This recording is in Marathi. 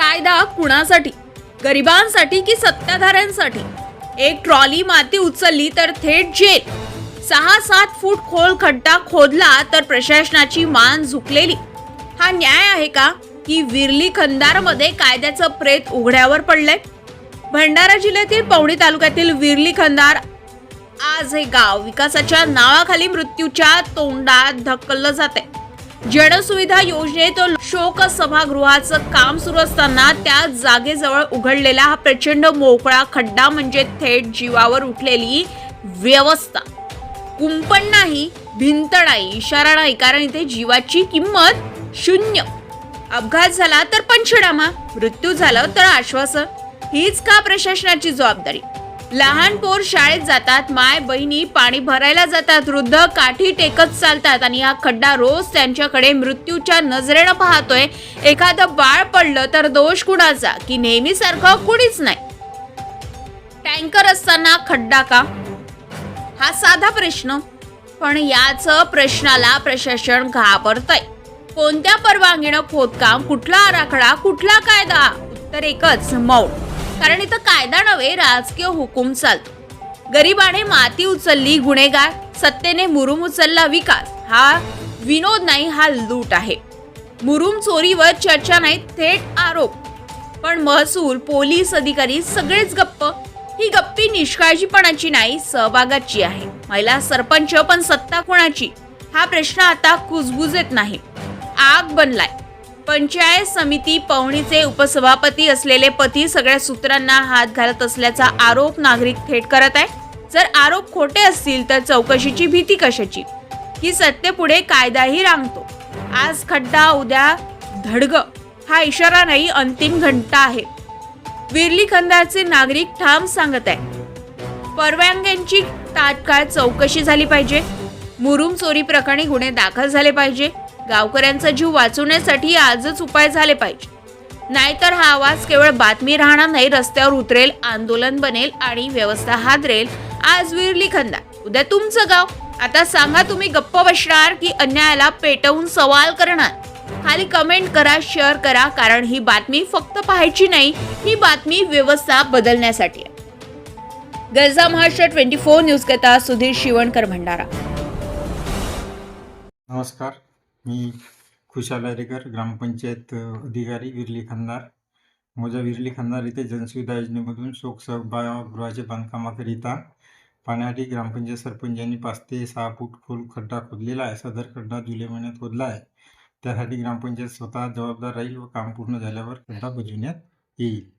कायदा कुणासाठी? गरिबांसाठी की सत्ताधाऱ्यांसाठी? एक ट्रॉली माती उचलली तर थेट जेल. सहा सात फूट खोल खड्डा खोदला तर प्रशासनाची मान झुकलेली. हा न्याय आहे का? की विरली खंदारमध्ये कायद्याचं प्रेत उघड्यावर पडलंय? भंडारा जिल्ह्यातील पवणी तालुक्यातील विरली खंदार आज हे गाव विकासाच्या नावाखाली मृत्यूच्या तोंडात ढकललं जाते जनसुविधा योजनेत शोक सभागृहाचं काम सुरू असताना त्या जागेजवळ उघडलेला हा प्रचंड मोकळा खड्डा म्हणजे थेट जीवावर उठलेली व्यवस्था. कुंपण नाही भिंत नाही इशारा नाही कारण इथे जीवाची किंमत शून्य. अपघात झाला तर पंचनामा मृत्यू झाला तर आश्वासन. हीच का प्रशासनाची जबाबदारी? लहान पोर शाळेत जातात माय बहिणी पाणी भरायला जातात वृद्ध काठी टेकत चालतात आणि हा खड्डा रोज त्यांच्याकडे मृत्यूच्या नजरेनं पाहतोय. एखादं बाळ पडलं तर दोष कुणाचा? की नेहमीसारखं कुणीच नाही? टँकर असताना खड्डा का? हा साधा प्रश्न. पण याच प्रश्नाला प्रशासन घाबरतय. कोणत्या परवानगीनं खोदकाम कुठला आराखडा कुठला कायदा? उत्तर एकच मौन. कारण इथं कायदा नव्हे राजकीय हुकूम चालतो. गरिबाने माती उचलली गुन्हेगार सत्तेने मुरुम उचलला विकास. हा विनोद नाही हा लूट आहे. मुरुम चोरीवर चर्चा नाही थेट आरोप. पण महसूल पोलीस अधिकारी सगळेच गप्प. ही गप्पी निष्काळजीपणाची नाही सहभागाची आहे. महिला सरपंच पण सत्ता कोणाची? हा प्रश्न आता कुजबुजत नाही. आग बनलाय. पंचायत समिती पवणीचे उपसभापती असलेले पती सगळ्या सूत्रांना हात घालत असल्याचा आरोप नागरिक थेट करत आहे जर आरोप खोटे असतील तर चौकशीची भीती कशाची? ही सत्तेपुढे कायदाही रांगतो. आज खड्डा उद्या धडग. हा इशारा नाही अंतिम घंटा आहे. विरली खंदारचे नागरिक ठाम सांगत आहे परवानग्यांची तात्काळ चौकशी झाली पाहिजे. मुरुम चोरी प्रकरणी गुन्हे दाखल झाले पाहिजे. गावकऱ्यांचा जीव वाचवण्यासाठी आजच उपाय झाले पाहिजे. नाहीतर हा आवाज केवळ बातमी राहणार नाही रस्त्यावर उतरेल आंदोलन बनेल आणि व्यवस्था हादरेल. आज विरली खंदा उद्या तुमचं गाव. आता सांगा तुम्ही गप्प बसणार की अन्यायाला पेटवून सवाल करणार? खाली कमेंट करा शेअर करा कारण ही बातमी फक्त पाहायची नाही ही बातमी व्यवस्था बदलण्यासाठी आहे. गरजा महाराष्ट्र ट्वेंटी फोर न्यूज करता सुधीर शिवणकर भंडारा. नमस्कार. मी खुशाल अरेकर ग्रामपंचायत अधिकारी विरली खंदार. मोजा विरली खंदार येथे जनसुविधा योजनेमधून शोक सभागृहाचे बांधकामाकरिता पाण्यासाठी ग्रामपंचायत सरपंचांनी पाच ते सहा फूट खोल खड्डा खोदलेला आहे. सदर खड्डा जुलै महिन्यात खोदला आहे. त्यासाठी ग्रामपंचायत स्वतः जबाबदार राहील व काम पूर्ण झाल्यावर खड्डा बुजविण्यात येईल.